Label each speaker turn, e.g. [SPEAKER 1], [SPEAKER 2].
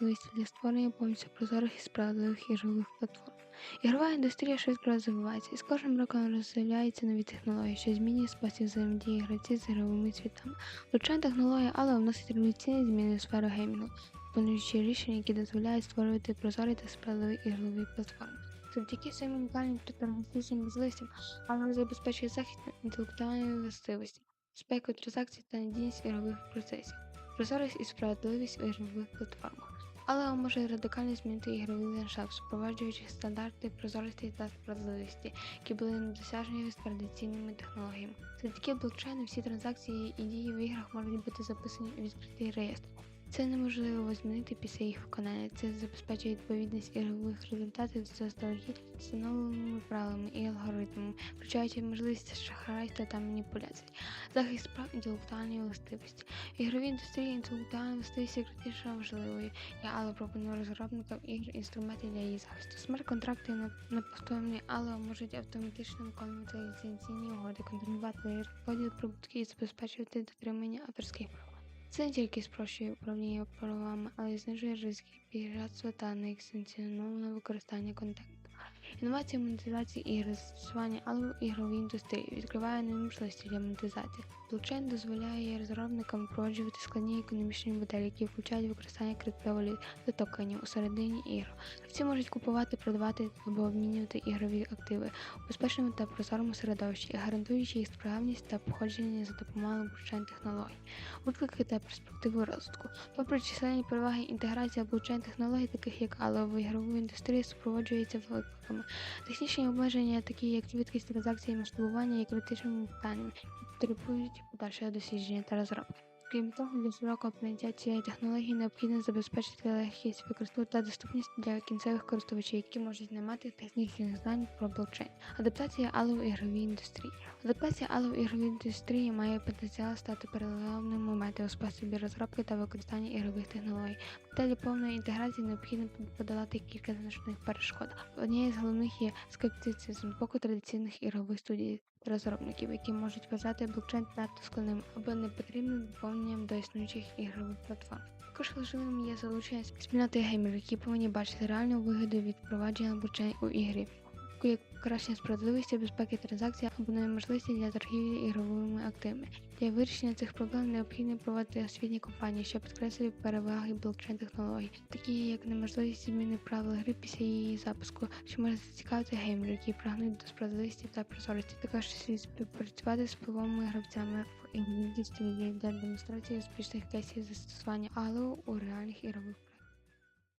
[SPEAKER 1] можливості для створення повністю прозорих і справедливих ігрових платформ. Ігрова індустрія швидко розвивається і з кожним роком розробляються нові технології, що змінює спосіб взаємодії гравців з ігровими світами. Блокчейн технологія але вносить революційні зміни в сферу геймінгу, пропонуючи рішення, які дозволяють створювати прозорі та справедливі ігрові платформи. Завдяки своїм унікальним технологічним можливостям, але забезпечує захист інтелектуальної властивості, безпеку транзакцій та надійність ігрових процесів, прозорість і справедливість у ігрових платформах. Але може радикально змінити ігровий ландшафт, впроваджуючи стандарти прозорості та справедливості, які були недосяжні з традиційними технологіями. Завдяки блокчейну всі транзакції і дії в іграх можуть бути записані у відкритий реєстр. Це неможливо змінити після їх виконання. Це забезпечує відповідність ігрових результатів заздалегідь встановленими правилами і алгоритмами, включаючи можливість шахрайства та маніпуляцій, захист прав інтелектуальної властивості. В ігровій індустрії інтелектуальна властивість є критично важливою, але пропоную розробникам ігр інструменти для її захисту. Смарт-контракти на неповторні, але можуть автоматично виконувати ліцензійні угоди, контролювати розподіл прибутків і забезпечувати дотримання авторських прав. Це не тільки спрощує управління правами, але й знижує ризики піратства та несанкціонованого використання контенту. Інновація монетизації ігри, застосування але в ігровій індустрії відкриває нові можливості для монетизації. Блокчейн дозволяє розробникам впроваджувати складні економічні моделі, які включають використання криптовалют та токенів у середині ігр. Всі можуть купувати, продавати або обмінювати ігрові активи у безпечному та прозорому середовищі, гарантуючи їх справність та походження за допомогою блокчейн технологій, виклики та перспективи розвитку. Попри численні переваги, інтеграція блокчейн технологій, таких як але в ігрову індустрію, супроводжується викликами. Технічні обмеження, такі як швидкість транзакції, масштабування, є критичними питаннями, потребують подальшого дослідження та розробки. Крім того, для широкого прийняття цієї технології необхідно забезпечити легкість використання та доступність для кінцевих користувачів, які можуть не мати технічних знань про блокчейн. Адаптація ALO в ігровій індустрії. Адаптація ALO в ігровій індустрії має потенціал стати переломним моментом у способі розробки та використання ігрових технологій. Моделі повної інтеграції необхідно подолати кілька значних перешкод. Однією з головних є скептицизм з боку традиційних ігрових студій розробників, які можуть вважати блокчейн надто складним або непотрібним доповненням до існуючих ігрових платформ. Також важливим є залучення спільноти геймерів, які повинні бачити реальну вигоду від впровадження блокчейн у ігрі як покращення справедливості, безпеки транзакцій або нові можливості для торгівлі ігровими активами. Для вирішення цих проблем необхідно проводити освітні кампанії, що підкреслюють переваги блокчейн технологій, такі як неможливість зміни правил гри після її запуску, що може зацікавити геймерів, які прагнуть до справедливості та прозорості. Також слід співпрацювати з впливовими гравцями в індустрії для демонстрації успішних кейсів застосування ALO у реальних ігрових